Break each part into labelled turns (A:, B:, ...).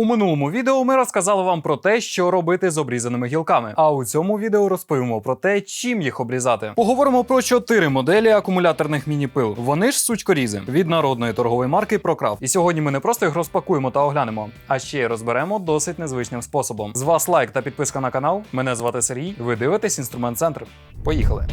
A: У минулому відео ми розказали вам про те, що робити з обрізаними гілками. А у цьому відео розповімо про те, чим їх обрізати. Поговоримо про чотири моделі акумуляторних міні-пил. Вони ж сучкорізи від народної торгової марки ProCraft. І сьогодні ми не просто їх розпакуємо та оглянемо, а ще й розберемо досить незвичним способом. З вас лайк та підписка на канал. Мене звати Сергій. Ви дивитесь інструмент центр. Поїхали.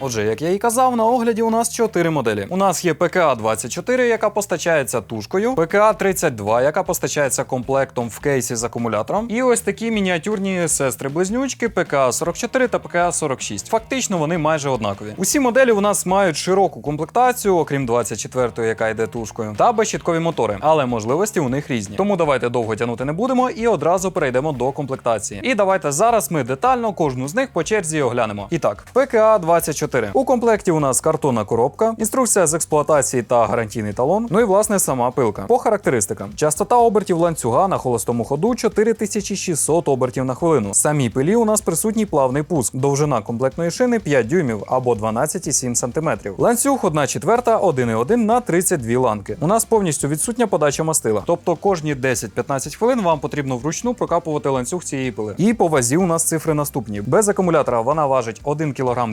A: Отже, як я і казав, на огляді у нас чотири моделі. У нас є ПКА 24, яка постачається тушкою, ПКА 32, яка постачається комплектом в кейсі з акумулятором. І ось такі мініатюрні сестри-близнючки ПКА 44 та ПКА 46. Фактично вони майже однакові. Усі моделі у нас мають широку комплектацію, окрім 24, яка йде тушкою, та безщіткові мотори, але можливості у них різні. Тому давайте довго тягнути не будемо і одразу перейдемо до комплектації. І давайте зараз ми детально кожну з них по черзі оглянемо. І так, ПКА 24. У комплекті у нас картонна коробка, інструкція з експлуатації та гарантійний талон. Ну і власне сама пилка. По характеристикам: частота обертів ланцюга на холостому ходу 4600 обертів на хвилину. В самій пилі у нас присутній плавний пуск. Довжина комплектної шини 5 дюймів або 12,7 см. Ланцюг 1 четверта 1,1 на 32 ланки. У нас повністю відсутня подача мастила. Тобто кожні 10-15 хвилин вам потрібно вручну прокапувати ланцюг цієї пили. І по вазі у нас цифри наступні. Без акумулятора вона важить 1 кг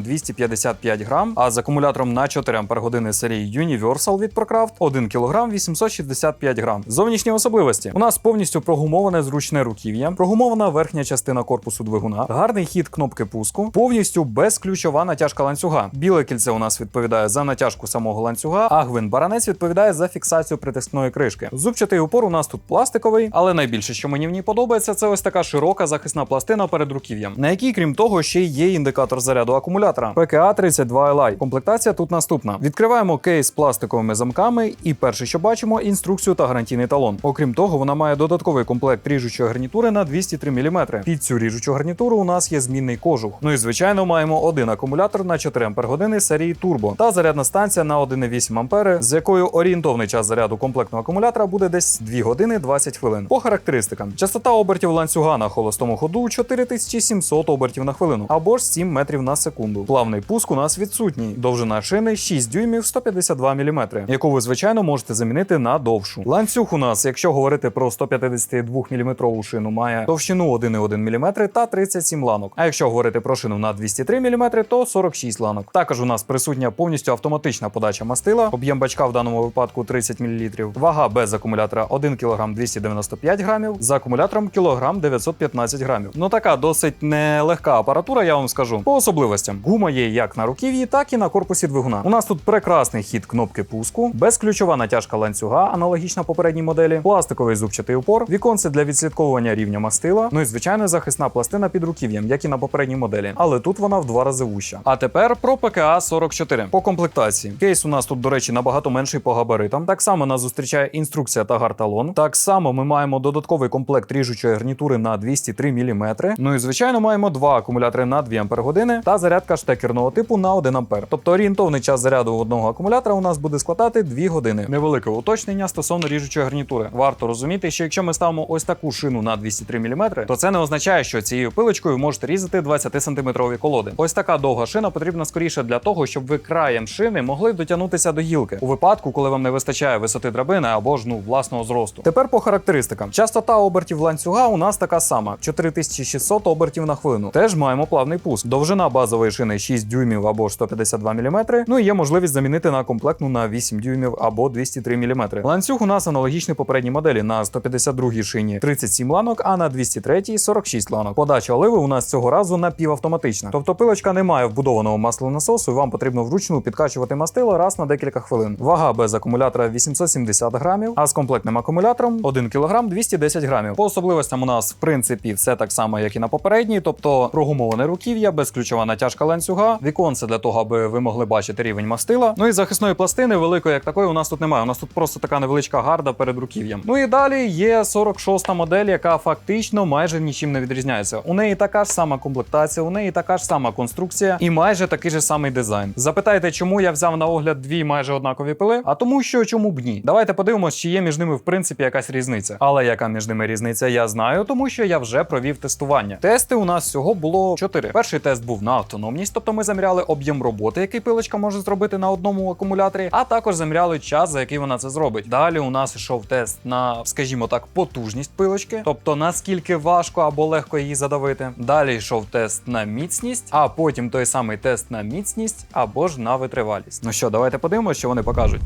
A: 255 грам, а з акумулятором на 4 Ах серії Universal від ProCraft 1 кг 865 грам. Зовнішні особливості. У нас повністю прогумоване зручне руків'я, прогумована верхня частина корпусу двигуна, гарний хід кнопки пуску, повністю безключова натяжка ланцюга. Біле кільце у нас відповідає за натяжку самого ланцюга, а гвин баранець відповідає за фіксацію притискної кришки. Зубчатий упор у нас тут пластиковий, але найбільше, що мені в ній подобається, це ось така широка захисна пластина перед руків'ям, на якій, крім того, ще є індикатор заряду акумулятора. ПКА 32 Li. Комплектація тут наступна. Відкриваємо кейс з пластиковими замками, і перше, що бачимо, інструкцію та гарантійний талон. Окрім того, вона має додатковий комплект ріжучої гарнітури на 203 мм. Під цю ріжучу гарнітуру у нас є змінний кожух. Ну і звичайно, маємо один акумулятор на 4 Ах серії Turbo та зарядна станція на 1,8 А, з якою орієнтовний час заряду комплектного акумулятора буде десь 2 години 20 хвилин. По характеристикам: частота обертів ланцюга на холостому ходу 4700 обертів на хвилину або ж 7 метрів на секунду. Плавний пуск у нас відсутній. Довжина шини 6 дюймів 152 мм, яку ви звичайно можете замінити на довшу. Ланцюг у нас, якщо говорити про 152 мм шину, має товщину 1,1 мм та 37 ланок. А якщо говорити про шину на 203 мм, то 46 ланок. Також у нас присутня повністю автоматична подача мастила, об'єм бачка в даному випадку 30 мл, вага без акумулятора 1 кг 295 грамів, за акумулятором кілограм 915 грамів. Ну така досить нелегка апаратура, я вам скажу. По особливостям гума є як на руків'ї, так і на корпусі двигуна. У нас тут прекрасний хід кнопки пуску, безключова натяжка ланцюга, аналогічна попередній моделі, пластиковий зубчатий упор, віконце для відслідковування рівня мастила. Ну і звичайно захисна пластина під руків'ям, як і на попередній моделі. Але тут вона в два рази вуща. А тепер про ПКА 44 по комплектації. Кейс у нас тут, до речі, набагато менший по габаритам. Так само нас зустрічає інструкція та гарталон. Так само ми маємо додатковий комплект ріжучої гарнітури на 203 мм. Ну і звичайно маємо два акумулятори на 2 Ах та зарядка штекерного типу на 1 А. Тобто орієнтовний час заряду одного акумулятора у нас буде складати 2 години. Невелике уточнення стосовно ріжучої гарнітури. Варто розуміти, що якщо ми ставимо ось таку шину на 203 мм, то це не означає, що цією пилочкою можете різати 20 сантиметрові колоди. Ось така довга шина потрібна скоріше для того, щоб ви краєм шини могли дотягнутися до гілки у випадку, коли вам не вистачає висоти драбини або ж ну власного зросту. Тепер по характеристикам. Частота обертів ланцюга у нас така сама: 4600 обертів на хвилину. Теж маємо плавний пуск. Довжина базової шини 6 дюймів або 152 мм. Ну і є можливість замінити на комплектну на 8 дюймів або 203 мм. Ланцюг у нас аналогічний попередній моделі на 152 шині 37 ланок, а на 203 46 ланок. Подача оливи у нас цього разу напівавтоматична. Тобто пилочка не має вбудованого маслонасосу, і вам потрібно вручну підкачувати мастило раз на декілька хвилин. Вага без акумулятора 870 грамів, а з комплектним акумулятором 1 кг 210 грамів. По особливостям у нас в принципі все так само, як і на попередній, тобто прогумоване руків'я, безключова натяжка ланцюга, віконце віконце для того, аби ви могли бачити рівень мастила. Ну і захисної пластини великої, як такої, у нас тут немає. У нас тут просто така невеличка гарда перед руків'ям. Ну і далі є 46-та модель, яка фактично майже нічим не відрізняється. У неї така ж сама комплектація, у неї така ж сама конструкція і майже такий же самий дизайн. Запитайте, чому я взяв на огляд дві майже однакові пили? А тому, що чому б ні? Давайте подивимось, чи є між ними в принципі якась різниця. Але яка між ними різниця, я знаю, тому що я вже провів тестування. Тести у нас всього було чотири. Перший тест був на автономність, тобто ми заміряли об'єм роботи, який пилочка може зробити на одному акумуляторі, а також заміряли час, за який вона це зробить. Далі у нас йшов тест на, скажімо так, потужність пилочки, тобто наскільки важко або легко її задавити. Далі йшов тест на міцність, а потім той самий тест на міцність або ж на витривалість. Ну що, давайте подивимося, що вони покажуть.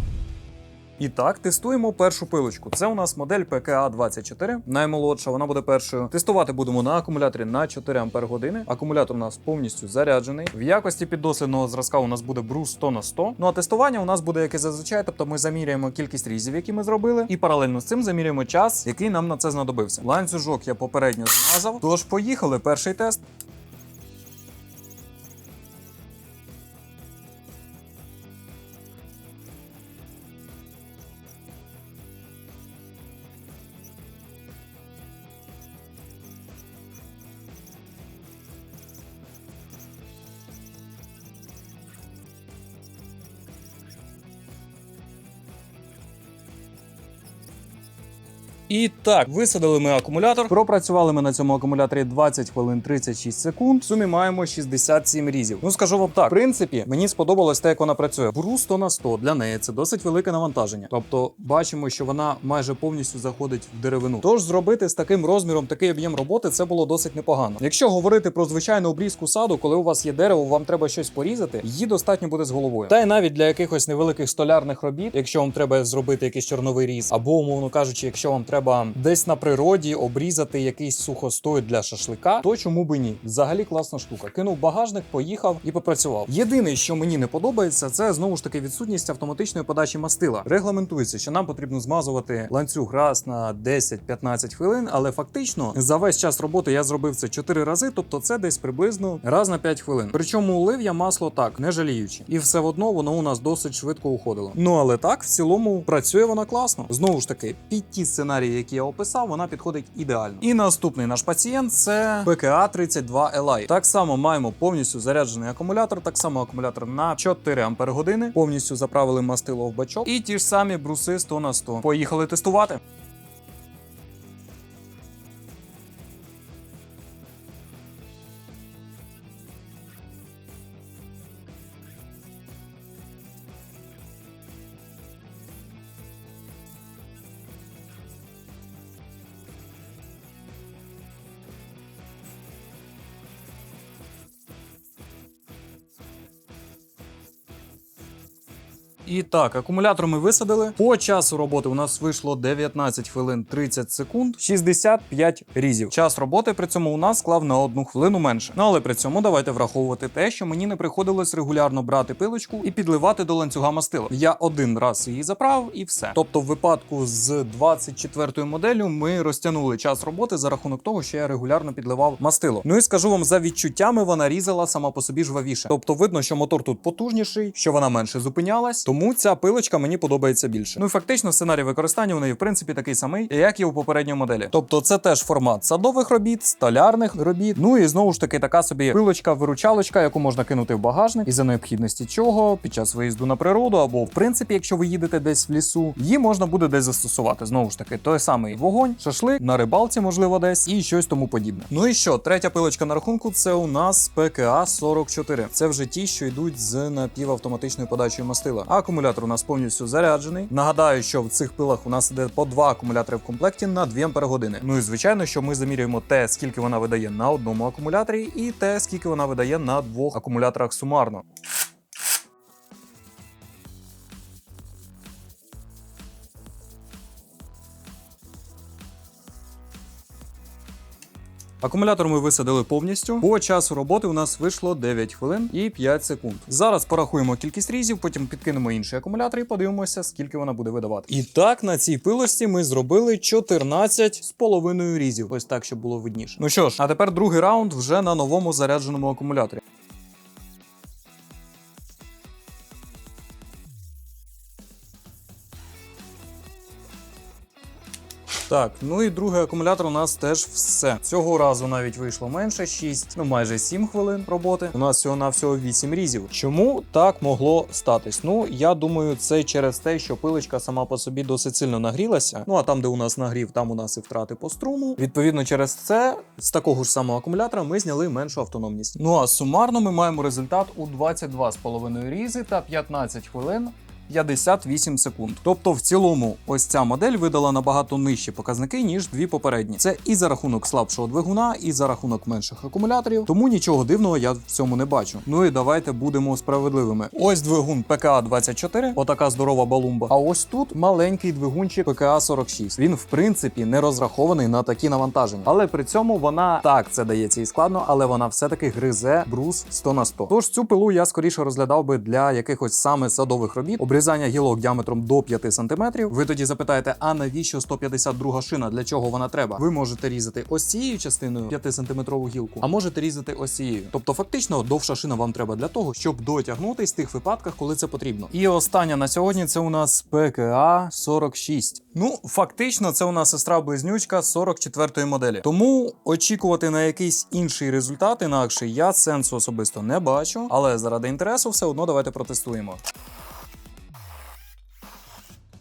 A: І так, тестуємо першу пилочку. Це у нас модель PKA 24, наймолодша, вона буде першою. Тестувати будемо на акумуляторі на 4 Ампер години. Акумулятор у нас повністю заряджений. В якості піддослідного зразка у нас буде брус 100 на 100. Ну а тестування у нас буде як і зазвичай, тобто ми заміряємо кількість різів, які ми зробили, і паралельно з цим заміряємо час, який нам на це знадобився. Ланцюжок я попередньо змазав. Тож поїхали. Перший тест. І так, висадили ми акумулятор. Пропрацювали ми на цьому акумуляторі 20 хвилин 36 секунд. В сумі маємо 67 різів. Ну скажу вам так, в принципі, мені сподобалось те, як вона працює. Бру 100 на 100 для неї це досить велике навантаження. Тобто, бачимо, що вона майже повністю заходить в деревину. Тож зробити з таким розміром такий об'єм роботи це було досить непогано. Якщо говорити про звичайну обрізку саду, коли у вас є дерево, вам треба щось порізати, її достатньо буде з головою. Та й навіть для якихось невеликих столярних робіт, якщо вам треба зробити якийсь чорновий різ, або умовно кажучи, якщо вам треба десь на природі обрізати якийсь сухостой для шашлика, то чому би ні? Взагалі класна штука. Кинув багажник, поїхав і попрацював. Єдине, що мені не подобається, це знову ж таки відсутність автоматичної подачі мастила. Регламентується, що нам потрібно змазувати ланцюг раз на 10-15 хвилин, але фактично за весь час роботи я зробив це 4 рази, тобто це десь приблизно раз на 5 хвилин. Причому улив я масло так, не жаліючи, і все одно воно у нас досить швидко уходило. Ну але так, в цілому працює вона класно. Знову ж таки, під ті сценарії, які я описав, вона підходить ідеально. І наступний наш пацієнт це PKA 32 Li. Так само маємо повністю заряджений акумулятор, так само акумулятор на 4 Ампер години. Повністю заправили мастило в бачок. І ті ж самі бруси 100 на 100. Поїхали тестувати. І так, акумулятор ми висадили. По часу роботи у нас вийшло 19 хвилин 30 секунд, 65 різів. Час роботи при цьому у нас склав на одну хвилину менше. Ну але при цьому давайте враховувати те, що мені не приходилось регулярно брати пилочку і підливати до ланцюга мастила. Я один раз її заправив і все. Тобто, в випадку з 24 моделлю ми розтягнули час роботи за рахунок того, що я регулярно підливав мастило. Ну і скажу вам, за відчуттями вона різала сама по собі жвавіше. Тобто видно, що мотор тут потужніший, що вона менше зупинялась. Тому ця пилочка мені подобається більше. Ну і фактично сценарій використання у неї в принципі такий самий, як і у попередньої моделі. Тобто, це теж формат садових робіт, столярних робіт. Ну і знову ж таки така собі пилочка-виручалочка, яку можна кинути в багажник, і за необхідності чого під час виїзду на природу, або в принципі, якщо ви їдете десь в лісу, її можна буде десь застосувати. Знову ж таки, той самий вогонь, шашлик на рибалці, можливо, десь і щось тому подібне. Ну і що, третя пилочка на рахунку це у нас PKA 44. Це вже ті, що йдуть з напівавтоматичною подачею мастила. А акумулятор у нас повністю заряджений. Нагадаю, що в цих пилах у нас іде по два акумулятори в комплекті на 2 ампер години. Ну і звичайно, що ми замірюємо те, скільки вона видає на одному акумуляторі, і те, скільки вона видає на двох акумуляторах сумарно. Акумулятор ми висадили повністю. По часу роботи у нас вийшло 9 хвилин і 5 секунд. Зараз порахуємо кількість різів, потім підкинемо інший акумулятор і подивимося, скільки вона буде видавати. І так на цій пилості ми зробили 14 з половиною різів. Ось так, щоб було видніше. Ну що ж, а тепер другий раунд вже на новому зарядженому акумуляторі. Так, ну і другий акумулятор у нас теж все. Цього разу навіть вийшло менше 6, ну майже 7 хвилин роботи. У нас всього на всього 8 різів. Чому так могло статись? Ну я думаю, це через те, що пилочка сама по собі досить сильно нагрілася. Ну а там, де у нас нагрів, там у нас і втрати по струму. Відповідно, через це з такого ж самого акумулятора ми зняли меншу автономність. Ну а сумарно ми маємо результат у 22,5 різи та 15 хвилин. 58 секунд. Тобто, в цілому, ось ця модель видала набагато нижчі показники, ніж дві попередні. Це і за рахунок слабшого двигуна, і за рахунок менших акумуляторів. Тому нічого дивного я в цьому не бачу. Ну і давайте будемо справедливими. Ось двигун ПКА 24, отака здорова балумба. А ось тут маленький двигунчик ПКА 46. Він в принципі не розрахований на такі навантаження, але при цьому вона так це дається і складно, але вона все-таки гризе брус 100 на 100. Тож цю пилу я скоріше розглядав би для якихось саме садових робіт, обрізання гілок діаметром до 5 см. Ви тоді запитаєте, а навіщо 152 шина? Для чого вона треба? Ви можете різати ось цією частиною 5 сантиметрову гілку, а можете різати ось цією. Тобто, фактично, довша шина вам треба для того, щоб дотягнутись в тих випадках, коли це потрібно. І остання на сьогодні це у нас ПКА 46. Ну, фактично, це у нас сестра близнючка 44-ї моделі. Тому очікувати на якийсь інший результат, інакше я сенсу особисто не бачу. Але заради інтересу, все одно давайте протестуємо.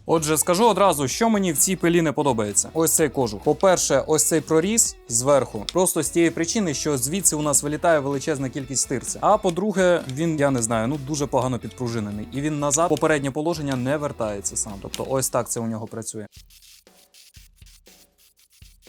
A: Отже, скажу одразу, що мені в цій пилі не подобається. Ось цей кожух. По-перше, ось цей проріз зверху. Просто з тієї причини, що звідси у нас вилітає величезна кількість стирця. А по-друге, він, я не знаю, ну дуже погано підпружинений. І він назад попереднє положення не вертається сам. Тобто, ось так це у нього працює.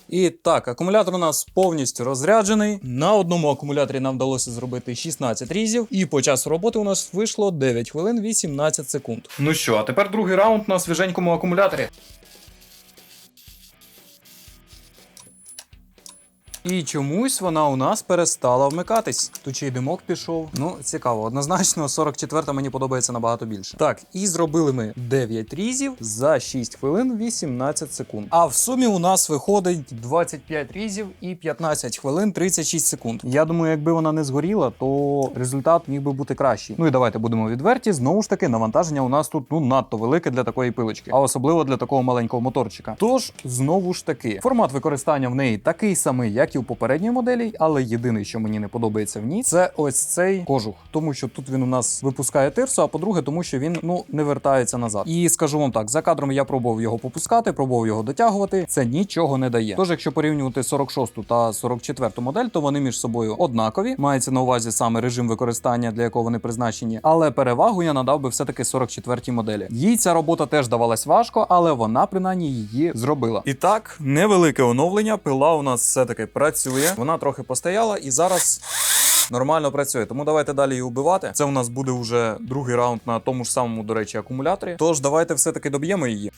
A: І так, акумулятор у нас повністю розряджений. На одному акумуляторі нам вдалося зробити 16 різів, і по часу роботи у нас вийшло 9 хвилин 18 секунд. Ну що, а тепер другий раунд на свіженькому акумуляторі. І чомусь вона у нас перестала вмикатись. Тут ще й димок пішов. Ну, цікаво, однозначно, 44-та мені подобається набагато більше. Так, і зробили ми 9 різів за 6 хвилин 18 секунд. А в сумі у нас виходить 25 різів і 15 хвилин 36 секунд. Я думаю, якби вона не згоріла, то результат міг би бути кращий. Ну і давайте будемо відверті. Знову ж таки, навантаження у нас тут ну надто велике для такої пилочки, а особливо для такого маленького моторчика. Тож, знову ж таки, формат використання в неї такий самий, як і у попередній моделі, але єдине, що мені не подобається в ній, це ось цей кожух, тому що тут він у нас випускає тирсу, а по-друге, тому що він ну не вертається назад. І скажу вам так, за кадром я пробував його попускати, пробував його дотягувати. Це нічого не дає. Тож, якщо порівнювати 46 та 44 модель, то вони між собою однакові. Мається на увазі саме режим використання, для якого вони призначені. Але перевагу я надав би все-таки 44 моделі. Їй ця робота теж давалась важко, але вона принаймні її зробила. І так, невелике оновлення. Пила у нас все-таки працює. Вона трохи постояла і зараз. Нормально працює, тому давайте далі її убивати. Це у нас буде вже другий раунд на тому ж самому, до речі, акумуляторі. Тож давайте все-таки доб'ємо її.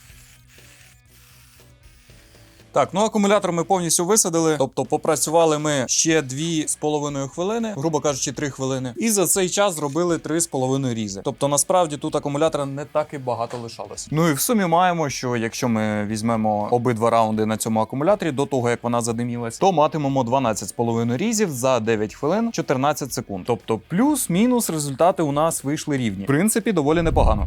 A: Так, ну акумулятор ми повністю висадили, тобто попрацювали ми ще 2,5 хвилини, грубо кажучи, 3 хвилини. І за цей час зробили 3,5 різи. Тобто, насправді тут акумулятора не так і багато лишалось. Ну і в сумі маємо, що якщо ми візьмемо обидва раунди на цьому акумуляторі до того, як вона задимілась, то матимемо 12,5 різів за 9 хвилин 14 секунд. Тобто, плюс-мінус результати у нас вийшли рівні. В принципі, доволі непогано.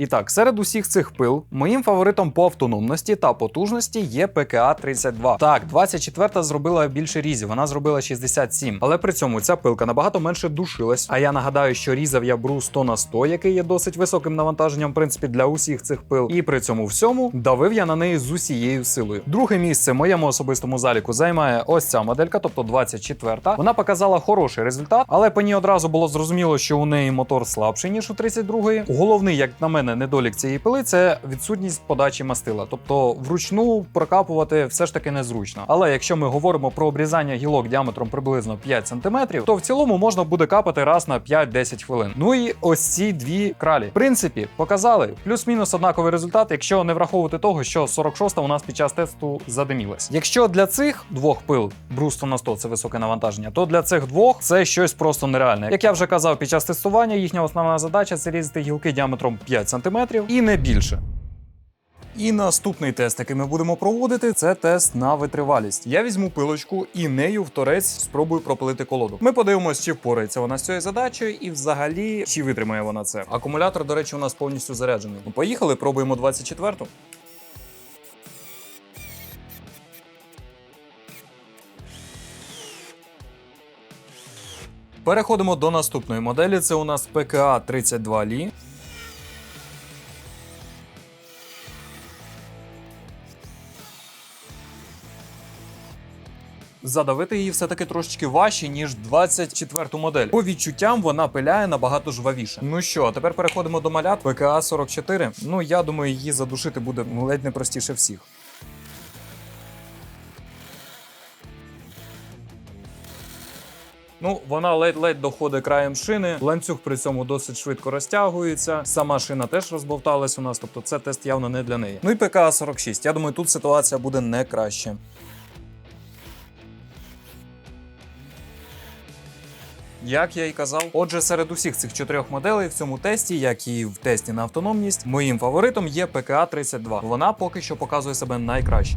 A: І так, серед усіх цих пил моїм фаворитом по автономності та потужності є ПКА 32. Так, 24-та зробила більше різів, вона зробила 67. Але при цьому ця пилка набагато менше душилась. А я нагадаю, що різав я бру 100 на 100, який є досить високим навантаженням, в принципі, для усіх цих пил. І при цьому всьому давив я на неї з усією силою. Друге місце моєму особистому заліку займає ось ця моделька, тобто 24-та. Вона показала хороший результат, але по ній одразу було зрозуміло, що у неї мотор слабший, ніж у 32-ї. Головний, як на мене, недолік цієї пили це відсутність подачі мастила. Тобто вручну прокапувати все ж таки незручно. Але якщо ми говоримо про обрізання гілок діаметром приблизно 5 см, то в цілому можна буде капати раз на 5-10 хвилин. Ну і ось ці дві кралі. В принципі, показали плюс-мінус однаковий результат, якщо не враховувати того, що 46-та у нас під час тесту задимілась. Якщо для цих двох пил брусту на 100 це високе навантаження, то для цих двох це щось просто нереальне. Як я вже казав під час тестування, їхня основна задача це різати гілки діаметром 5 см см і не більше. І наступний тест, який ми будемо проводити, це тест на витривалість. Я візьму пилочку і нею в торець спробую пропилити колоду. Ми подивимося, чи впорається вона з цією задачею, і взагалі чи витримає вона це. Акумулятор, до речі, у нас повністю заряджений. Ну, Поїхали, пробуємо 24-ту. Переходимо до наступної моделі. Це у нас ПКА 32 лі Задавити її все-таки трошечки важче, ніж 24-ту модель. По відчуттям вона пиляє набагато жвавіше. Ну що, а тепер переходимо до малят ПКА 44. Ну я думаю, її задушити буде ледь не простіше всіх. Ну, вона ледь-ледь доходить краєм шини. Ланцюг при цьому досить швидко розтягується. Сама шина теж розбовталась у нас, тобто це тест явно не для неї. Ну і ПКА 46. Я думаю, тут ситуація буде не краще. Як я і казав, отже, серед усіх цих чотирьох моделей в цьому тесті, як і в тесті на автономність, моїм фаворитом є ПКА 32. Вона поки що показує себе найкраще.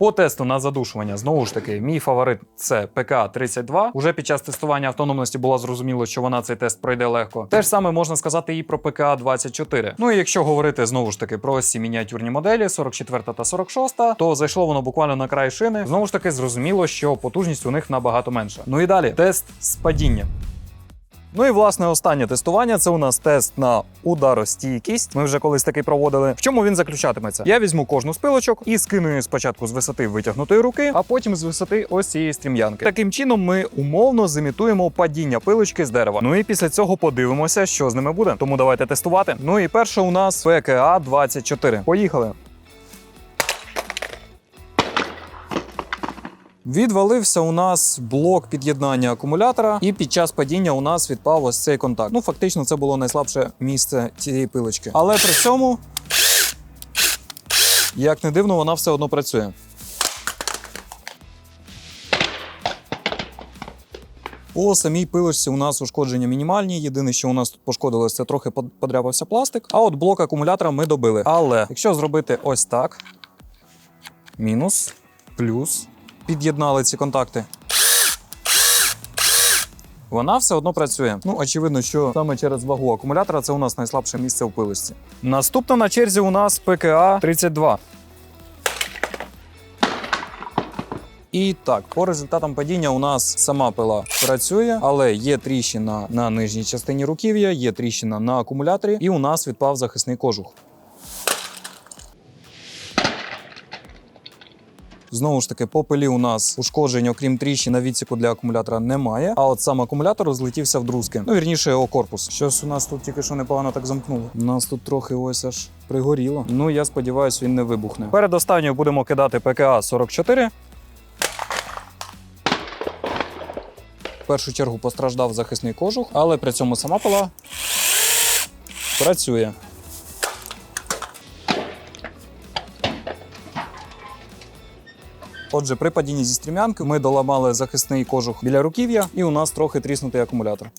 A: По тесту на задушування, знову ж таки, мій фаворит це ПК 32. Уже під час тестування автономності було зрозуміло, що вона цей тест пройде легко. Те ж саме можна сказати і про ПК 24. Ну і якщо говорити знову ж таки про ці мініатюрні моделі 44 та 46, то зайшло воно буквально на край шини. Знову ж таки, зрозуміло, що потужність у них набагато менша. Ну і далі тест з падінням. Ну і власне останнє тестування це у нас тест на ударостійкість. Ми вже колись такий проводили. В чому він заключатиметься? Я візьму кожну з пилочок і скину її спочатку з висоти витягнутої руки, а потім з висоти ось цієї стрім'янки. Таким чином ми умовно зимітуємо падіння пилочки з дерева. Ну і після цього подивимося, що з ними буде. Тому давайте тестувати. Ну і перше у нас ПКА 24. Поїхали. Відвалився у нас блок під'єднання акумулятора, і під час падіння у нас відпав ось цей контакт. Ну, фактично, це було найслабше місце цієї пилочки. Але при цьому, як не дивно, вона все одно працює. По самій пилочці у нас ушкодження мінімальні. Єдине, що у нас тут пошкодилось, це трохи под- подряпався пластик. А от блок акумулятора ми добили. Але якщо зробити ось так: мінус, плюс, під'єднали ці контакти. Вона все одно працює. Ну, очевидно, що саме через вагу акумулятора це у нас найслабше місце в пилочці. Наступна на черзі у нас ПКА 32. І так, по результатам падіння у нас сама пила працює, але є тріщина на нижній частині руків'я, є тріщина на акумуляторі, і у нас відпав захисний кожух. Знову ж таки, по пилі у нас ушкоджень, окрім тріщин на відсіку для акумулятора, немає. А от сам акумулятор розлетівся в друзки. Ну, вірніше, його корпус. Щось у нас тут тільки що непогано так замкнуло. У нас тут трохи ось аж пригоріло. Ну, я сподіваюся, він не вибухне. Перед останньою будемо кидати ПКА 44. В першу чергу постраждав захисний кожух, але при цьому сама пила працює. Отже, при падінні зі стрімянки ми доламали захисний кожух біля руків'я, і у нас трохи тріснутий акумулятор.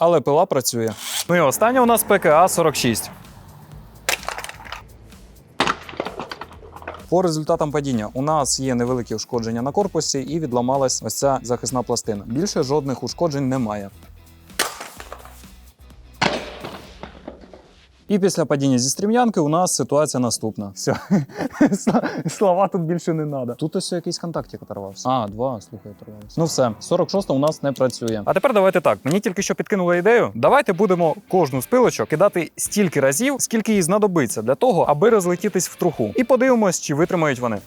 A: Але пила працює. Ну і остання у нас ПКА 46. По результатам падіння у нас є невеликі ушкодження на корпусі і відламалась ось ця захисна пластина. Більше жодних ушкоджень немає. І після падіння зі стрім'янки у нас ситуація наступна. Все. Слова тут більше не треба. Тут ось якийсь контактик оторвався. А, два, слухай, оторвався. Ну все, 46 у нас не працює. А тепер давайте так. Мені тільки що підкинули ідею. Давайте будемо кожну з пилочок кидати стільки разів, скільки їй знадобиться для того, аби розлетітись в труху. І подивимось, чи витримають вони.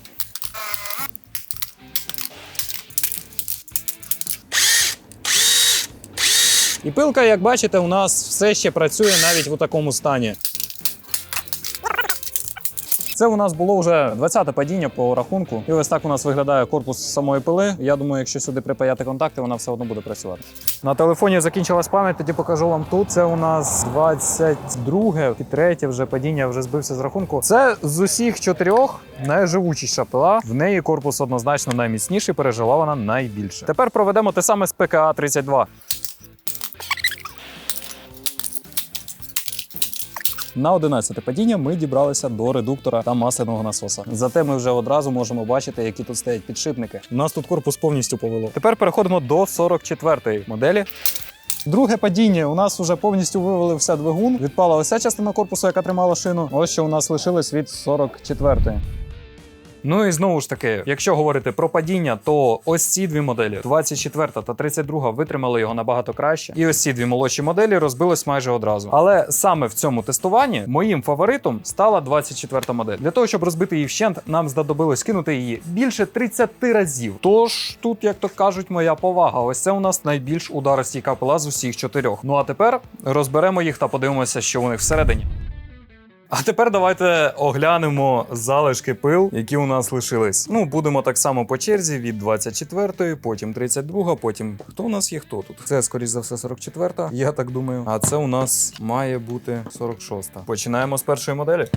A: І пилка, як бачите, у нас все ще працює навіть у такому стані. Це у нас було вже 20-те падіння по рахунку. І ось так у нас виглядає корпус самої пили. Я думаю, якщо сюди припаяти контакти, вона все одно буде працювати. На телефоні закінчилась пам'ять, тоді покажу вам тут. Це у нас 22 і третє вже падіння, вже збився з рахунку. Це з усіх чотирьох найживучіша пила. В неї корпус однозначно найміцніший, пережила вона найбільше. Тепер проведемо те саме з ПКА 32. На 11 падіння ми дібралися до редуктора та масляного насоса. Зате ми вже одразу можемо бачити, які тут стоять підшипники. У нас тут корпус повністю повело. Тепер переходимо до 44-ї моделі. Друге падіння у нас вже повністю вивалився двигун. Відпала ось частина корпусу, яка тримала шину. Ось що у нас лишилось від 44-ї. Ну і знову ж таки, якщо говорити про падіння, то ось ці дві моделі, 24 та 32, витримали його набагато краще. І ось ці дві молодші моделі розбились майже одразу. Але саме в цьому тестуванні моїм фаворитом стала 24 модель. Для того, щоб розбити її вщент, нам знадобилось кинути її більше 30 разів. Тож тут, як то кажуть, моя повага. Ось це у нас найбільш ударостійка пила з усіх чотирьох. Ну а тепер розберемо їх та подивимося, що у них всередині. А тепер давайте оглянемо залишки пил, які у нас лишились. Ну, будемо так само по черзі від 24-ї, потім 32, потім хто у нас є, хто тут? Це, скоріш за все, 44-та, я так думаю. А це у нас має бути 46-та. Починаємо з першої моделі.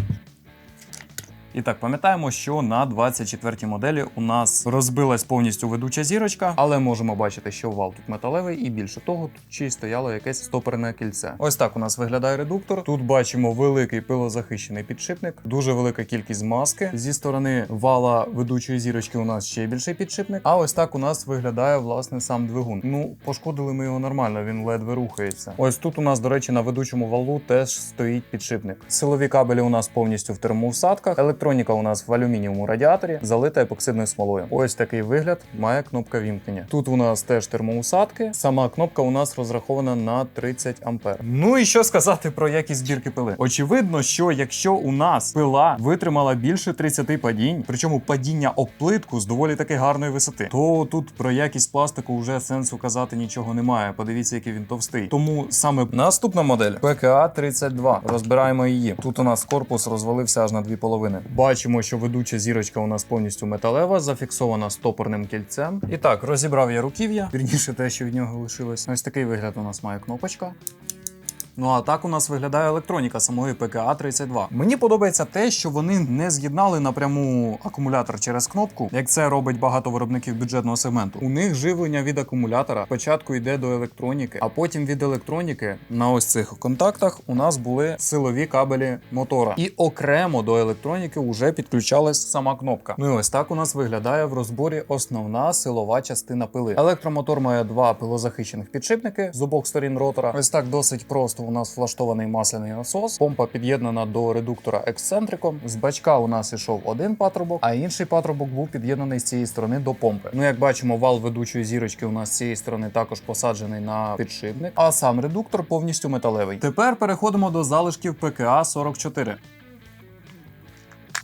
A: І так, пам'ятаємо, що на 24-й моделі у нас розбилась повністю ведуча зірочка, але можемо бачити, що вал тут металевий, і більше того, тут ще й стояло якесь стоперне кільце. Ось так у нас виглядає редуктор. Тут бачимо великий пилозахищений підшипник, дуже велика кількість маски. Зі сторони вала ведучої зірочки у нас ще більший підшипник. А ось так у нас виглядає власне сам двигун. Ну, пошкодили ми його нормально, він ледве рухається. Ось тут у нас, до речі, на ведучому валу теж стоїть підшипник. Силові кабелі у нас повністю в термоусадках. Електроніка у нас в алюмінієвому радіаторі, залита епоксидною смолою. Ось такий вигляд має кнопка вімкнення. Тут у нас теж термоусадки. Сама кнопка у нас розрахована на 30 ампер. Ну і що сказати про якість збірки пили? Очевидно, що якщо у нас пила витримала більше 30 падінь, причому падіння об плитку з доволі таки гарної висоти, то тут про якість пластику вже сенсу казати нічого немає. Подивіться, який він товстий. Тому саме наступна модель ПКА 32. Розбираємо її. Тут у нас корпус розвалився аж на дві половини. Бачимо, що ведуча зірочка у нас повністю металева, зафіксована стопорним кільцем. І так, розібрав я руків'я, вірніше те, що від нього лишилось. Ось такий вигляд у нас має кнопочка. Ну а так у нас виглядає електроніка самої ПКА 32. Мені подобається те, що вони не з'єднали напряму акумулятор через кнопку, як це робить багато виробників бюджетного сегменту. У них живлення від акумулятора спочатку йде до електроніки, а потім від електроніки на ось цих контактах у нас були силові кабелі мотора. І окремо до електроніки вже підключалась сама кнопка. Ну і ось так у нас виглядає в розборі основна силова частина пили. Електромотор має два пилозахищених підшипники з обох сторін ротора. Ось так досить просто у нас влаштований масляний насос. Помпа під'єднана до редуктора ексцентриком. З бачка у нас ішов один патрубок, а інший патрубок був під'єднаний з цієї сторони до помпи. Ну, як бачимо, вал ведучої зірочки у нас з цієї сторони також посаджений на підшипник, а сам редуктор повністю металевий. Тепер переходимо до залишків ПКА 44.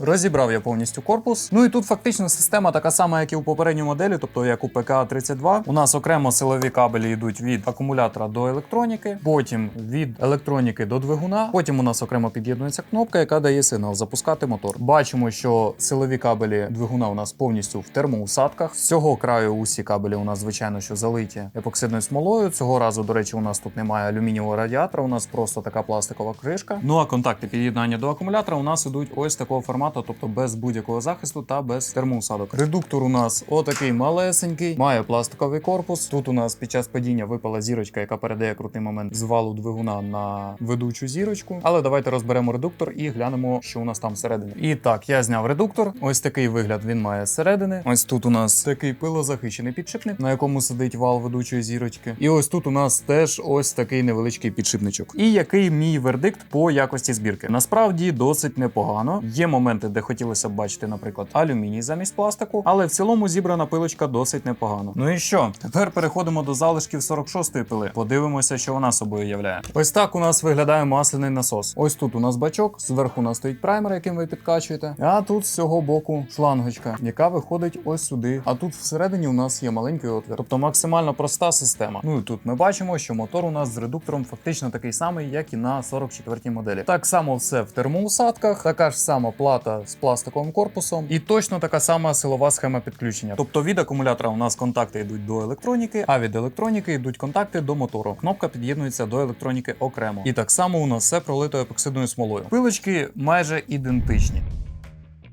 A: Розібрав я повністю корпус. Ну і тут фактично система така сама, як і у попередній моделі, тобто як у ПКА 32. У нас окремо силові кабелі йдуть від акумулятора до електроніки, потім від електроніки до двигуна. Потім у нас окремо під'єднується кнопка, яка дає сигнал запускати мотор. Бачимо, що силові кабелі двигуна у нас повністю в термоусадках. З цього краю усі кабелі у нас, звичайно, що залиті епоксидною смолою. Цього разу, до речі, у нас тут немає алюмінієвого радіатора, у нас просто така пластикова кришка. Ну а контакти під'єднання до акумулятора у нас ідуть ось такого формату, тобто без будь-якого захисту та без термоусадок. Редуктор у нас отакий малесенький, має пластиковий корпус. Тут у нас під час падіння випала зірочка, яка передає крутий момент з валу двигуна на ведучу зірочку. Але давайте розберемо редуктор і глянемо, що у нас там всередині. І так, я зняв редуктор. Ось такий вигляд він має зсередини. Ось тут у нас такий пилозахищений підшипник, на якому сидить вал ведучої зірочки. І ось тут у нас теж ось такий невеличкий підшипничок. І який мій вердикт по якості збірки? Насправді досить непогано. Є моменти, де хотілося б бачити, наприклад, алюміній замість пластику, але в цілому зібрана пилочка досить непогано. Ну і що? Тепер переходимо до залишків 46-ї пили. Подивимося, що вона собою являє. Ось так у нас виглядає масляний насос. Ось тут у нас бачок, зверху у нас стоїть праймер, яким ви підкачуєте. А тут з цього боку шлангочка, яка виходить ось сюди. А тут всередині у нас є маленький отвір. Тобто максимально проста система. Ну і тут ми бачимо, що мотор у нас з редуктором фактично такий самий, як і на 44-й моделі. Так само все в термоусадках, така ж сама плата з пластиковим корпусом, і точно така сама силова схема підключення. Тобто від акумулятора у нас контакти йдуть до електроніки, а від електроніки йдуть контакти до мотору. Кнопка під'єднується до електроніки окремо. І так само у нас все пролито епоксидною смолою. Пилочки майже ідентичні.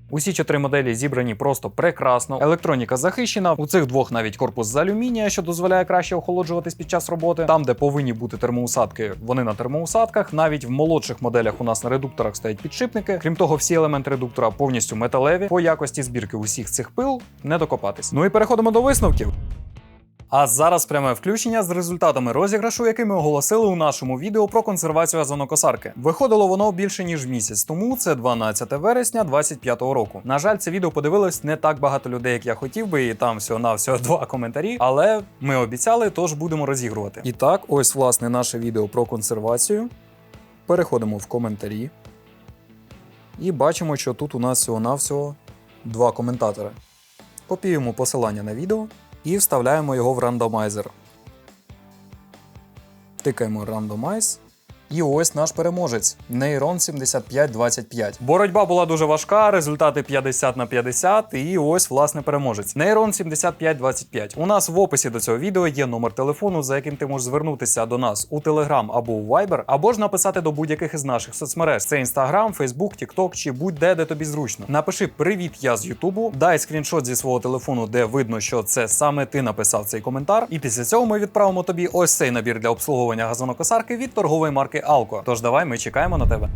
A: Усі чотири моделі зібрані просто прекрасно. Електроніка захищена. У цих двох навіть корпус з алюмінія, що дозволяє краще охолоджуватись під час роботи. Там, де повинні бути термоусадки, вони на термоусадках. Навіть в молодших моделях у нас на редукторах стоять підшипники. Крім того, всі елементи редуктора повністю металеві. По якості збірки усіх цих пил не докопатись. Ну і переходимо до висновків. А зараз пряме включення з результатами розіграшу, який ми оголосили у нашому відео про консервацію газонокосарки. Виходило воно більше ніж місяць, тому це 12 вересня 25-го року. На жаль, це відео подивилось не так багато людей, як я хотів би, і там всього на всього два коментарі. Але ми обіцяли, тож будемо розігрувати. І так, ось власне наше відео про консервацію. Переходимо в коментарі. І бачимо, що тут у нас всього-навсього два коментатори. Копіюємо посилання на відео і вставляємо його в рандомайзер. Тикаємо Randomize. І ось наш переможець Neyron 7525. Боротьба була дуже важка, результати 50 на 50, і ось власне переможець. Neyron 7525. У нас в описі до цього відео є номер телефону, за яким ти можеш звернутися до нас у Telegram або у Viber, або ж написати до будь-яких із наших соцмереж. Це Instagram, Facebook, TikTok чи будь-де, де тобі зручно. Напиши Привіт, я з Ютубу, дай скріншот зі свого телефону, де видно, що це саме ти написав цей коментар. І після цього ми відправимо тобі ось цей набір для обслуговування газонокосарки від торгової марки Alco. Тож давай ми чекаємо на тебе.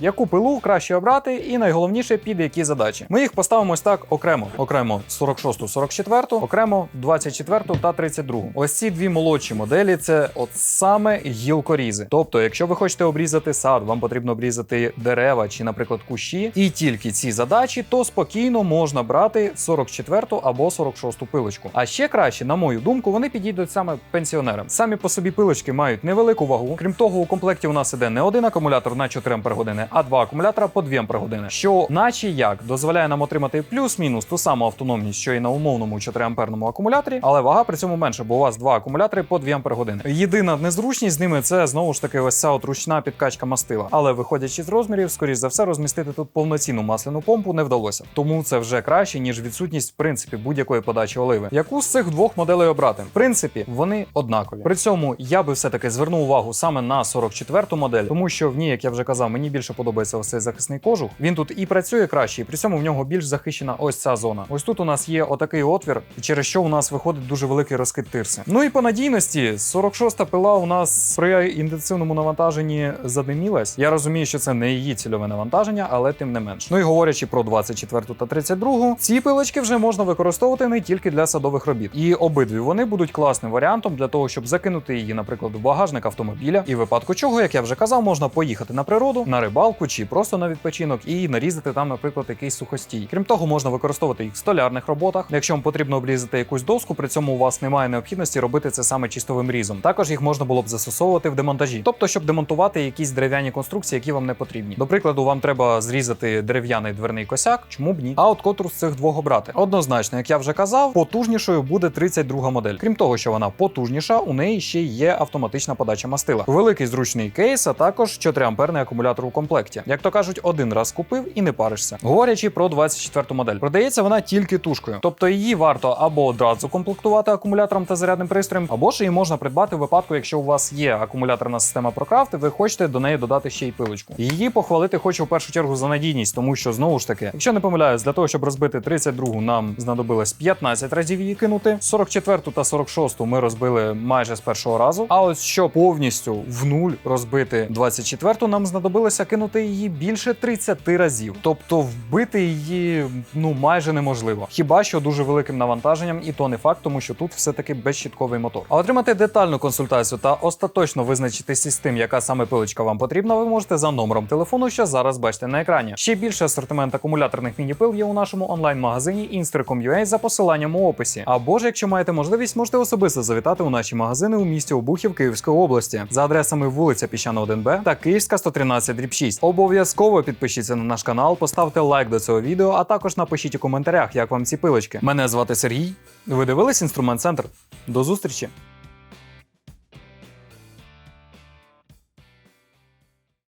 A: Яку пилу краще обрати, і найголовніше під які задачі. Ми їх поставимо ось так окремо: окремо 46, 44, окремо 24 та 32. Ось ці дві молодші моделі це от саме гілкорізи. Тобто, якщо ви хочете обрізати сад, вам потрібно обрізати дерева чи, наприклад, кущі, і тільки ці задачі, то спокійно можна брати 44 або 46 пилочку. А ще краще, на мою думку, вони підійдуть саме пенсіонерам. Самі по собі пилочки мають невелику вагу. Крім того, у комплекті у нас іде не один акумулятор на 4 Ампер години, а два акумулятора по 2 Ампер години, що, наче як, дозволяє нам отримати плюс-мінус ту саму автономність, що і на умовному 4 амперному акумуляторі, але вага при цьому менше, бо у вас два акумулятори по 2 Ампер години. Єдина незручність з ними це знову ж таки ось ця от ручна підкачка мастила. Але виходячи з розмірів, скоріш за все, розмістити тут повноцінну масляну помпу не вдалося. Тому це вже краще, ніж відсутність в принципі будь-якої подачі оливи. Яку з цих двох моделей обрати? В принципі, вони однакові. При цьому я би все-таки звернув увагу саме на 44-ту модель, тому що в ній, як я вже казав, мені більше подобається ось цей захисний кожух. Він тут і працює краще, і при цьому в нього більш захищена ось ця зона. Ось тут у нас є отакий отвір, через що у нас виходить дуже великий розкид тирси. Ну і по надійності, 46-та пила у нас при інтенсивному навантаженні задимілась. Я розумію, що це не її цільове навантаження, але тим не менш. Ну і говорячи про 24 та 32, ці пилочки вже можна використовувати не тільки для садових робіт. І обидві вони будуть класним варіантом для того, щоб закинути її, наприклад, в багажник автомобіля, і випадку чого, як я вже казав, можна поїхати на природу, на рибалку чи просто на відпочинок і нарізати там, наприклад, якийсь сухостій. Крім того, можна використовувати їх в столярних роботах. Якщо вам потрібно обрізати якусь доску, при цьому у вас немає необхідності робити це саме чистовим різом. Також їх можна було б застосовувати в демонтажі, тобто, щоб демонтувати якісь дерев'яні конструкції, які вам не потрібні. До прикладу, вам треба зрізати дерев'яний дверний косяк, чому б ні? А от котру з цих двох обрати. Однозначно, як я вже казав, потужнішою буде 32 модель. Крім того, що вона потужніша, у неї ще є автоматична подача мастила. Великий зручний кейс, а також 4 амперний акумулятор у комплекті. Як то кажуть, один раз купив і не паришся. Говорячи про 24-ту модель, продається вона тільки тушкою, тобто її варто або одразу комплектувати акумулятором та зарядним пристроєм, або ж її можна придбати в випадку, якщо у вас є акумуляторна система ProCraft, ви хочете до неї додати ще й пилочку. Її похвалити хочу в першу чергу за надійність, тому що знову ж таки, якщо не помиляюсь, для того, щоб розбити 32 нам знадобилось 15 разів її кинути. 44 та 46 ми розбили майже з першого разу. А ось щоб повністю в нуль розбити 24 нам знадобилося кинути її більше 30 разів. Тобто вбити її ну майже неможливо. Хіба що дуже великим навантаженням, і то не факт, тому що тут все-таки безщітковий мотор. А отримати детальну консультацію та остаточно визначитися з тим, яка саме пилочка вам потрібна, ви можете за номером телефону, що зараз бачите на екрані. Ще більше асортимент акумуляторних міні-пил є у нашому онлайн-магазині Inster.com.ua за посиланням у описі. Або ж, якщо маєте можливість, можете особисто завітати у наші магазини у місті Обухів Київської області за адресами вулиця Піщана 1Б та Київська 113 дріб 6. Обов'язково підпишіться на наш канал, поставте лайк до цього відео, а також напишіть у коментарях, як вам ці пилочки. Мене звати Сергій. Ви дивились інструмент центр. До зустрічі!